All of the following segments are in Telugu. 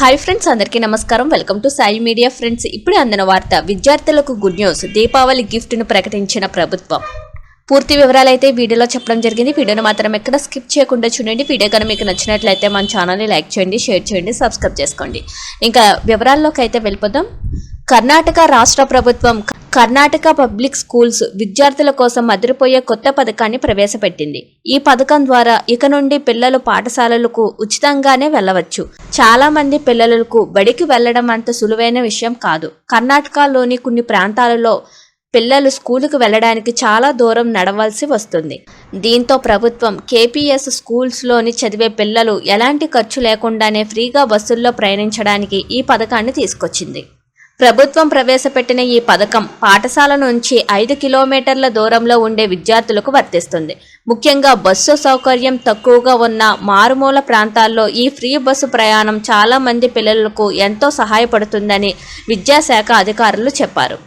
హాయ్ ఫ్రెండ్స్ అందరికీ నమస్కారం. Welcome to Sai media friends ఇప్పుడే అందిన వార్త విద్యార్థులకు గుడ్ న్యూస్ దీపావళి గిఫ్ట్ను ప్రకటించిన ప్రభుత్వం. పూర్తి వివరాలు అయితే వీడియోలో చెప్పడం జరిగింది. వీడియోను మాత్రం ఎక్కడ స్కిప్ చేయకుండా చూడండి. వీడియో కనుక మీకు నచ్చినట్లయితే మన ఛానల్ని లైక్ చేయండి షేర్ చేయండి సబ్స్క్రైబ్ చేసుకోండి. ఇంకా వివరాల్లోకి అయితే వెళ్ళిపోదాం. కర్ణాటక రాష్ట్ర ప్రభుత్వం కర్ణాటక పబ్లిక్ స్కూల్స్ విద్యార్థుల కోసం అదిరిపోయే కొత్త పథకాన్ని ప్రవేశపెట్టింది. ఈ పథకం ద్వారా ఇక నుండి పిల్లలు పాఠశాలలకు ఉచితంగానే వెళ్ళవచ్చు. చాలా మంది పిల్లలకు బడికి వెళ్ళడం అంత సులువైన విషయం కాదు. కర్ణాటకలోని కొన్ని ప్రాంతాలలో పిల్లలు స్కూలుకు వెళ్ళడానికి చాలా దూరం నడవలసి వస్తుంది. దీంతో ప్రభుత్వం కేపీఎస్ స్కూల్స్లోని చదివే పిల్లలు ఎలాంటి ఖర్చు లేకుండానే ఫ్రీగా బస్సుల్లో ప్రయాణించడానికి ఈ పథకాన్ని తీసుకొచ్చింది. ప్రభుత్వం ప్రవేశపెట్టిన ఈ పథకం పాఠశాల నుంచి ఐదు కిలోమీటర్ల దూరంలో ఉండే విద్యార్థులకు వర్తిస్తుంది. ముఖ్యంగా బస్సు సౌకర్యం తక్కువగా ఉన్న మారుమూల ప్రాంతాల్లో ఈ ఫ్రీ బస్సు ప్రయాణం చాలా మంది పిల్లలకు ఎంతో సహాయపడుతుందని విద్యాశాఖ అధికారులు చెప్పారు.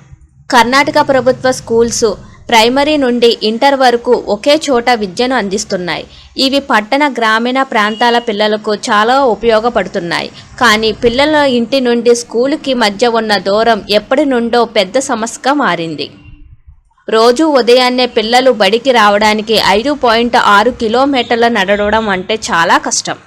కర్ణాటక ప్రభుత్వ స్కూల్స్ ప్రైమరీ నుండి ఇంటర్ వరకు ఒకే చోట విద్యను అందిస్తున్నాయి. ఇవి పట్టణ గ్రామీణ ప్రాంతాల పిల్లలకు చాలా ఉపయోగపడుతున్నాయి. కానీ పిల్లల ఇంటి నుండి స్కూలుకి మధ్య ఉన్న దూరం ఎప్పటి నుండో పెద్ద సమస్యగా మారింది. రోజు ఉదయాన్నే పిల్లలు బడికి రావడానికి ఐదు పాయింట్ ఆరు కిలోమీటర్ల నడవడం అంటే చాలా కష్టం.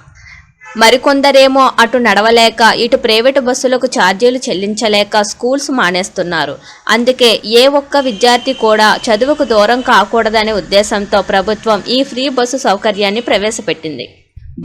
మరికొందరేమో అటు నడవలేక ఇటు ప్రైవేటు బస్సులకు ఛార్జీలు చెల్లించలేక స్కూల్స్ మానేస్తున్నారు. అందుకే ఏ ఒక్క విద్యార్థి కూడా చదువుకు దూరం కాకూడదనే ఉద్దేశంతో ప్రభుత్వం ఈ ఫ్రీ బస్సు సౌకర్యాన్ని ప్రవేశపెట్టింది.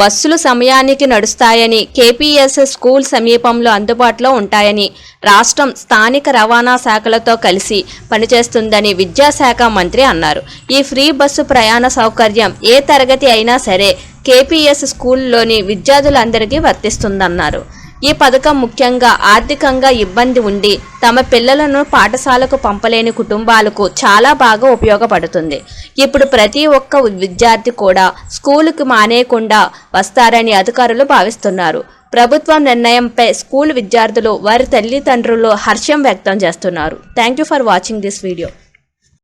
బస్సులు సమయానికి నడుస్తాయని కేపీఎస్ స్కూల్ సమీపంలో అందుబాటులో ఉంటాయని రాష్ట్రం స్థానిక రవాణా శాఖలతో కలిసి పనిచేస్తుందని విద్యాశాఖ మంత్రి అన్నారు. ఈ ఫ్రీ బస్సు ప్రయాణ సౌకర్యం ఏ తరగతి అయినా సరే కేపీఎస్ స్కూల్లోని విద్యార్థులందరికీ వర్తిస్తుందన్నారు. ఈ పథకం ముఖ్యంగా ఆర్థికంగా ఇబ్బంది ఉండి తమ పిల్లలను పాఠశాలకు పంపలేని కుటుంబాలకు చాలా బాగా ఉపయోగపడుతుంది. ఇప్పుడు ప్రతి ఒక్క విద్యార్థి కూడా స్కూలుకు మానేయకుండా వస్తారని అధికారులు భావిస్తున్నారు. ప్రభుత్వం నిర్ణయంపై స్కూల్ విద్యార్థులు వారి తల్లిదండ్రులు హర్షం వ్యక్తం చేస్తున్నారు. Thank you for watching this video.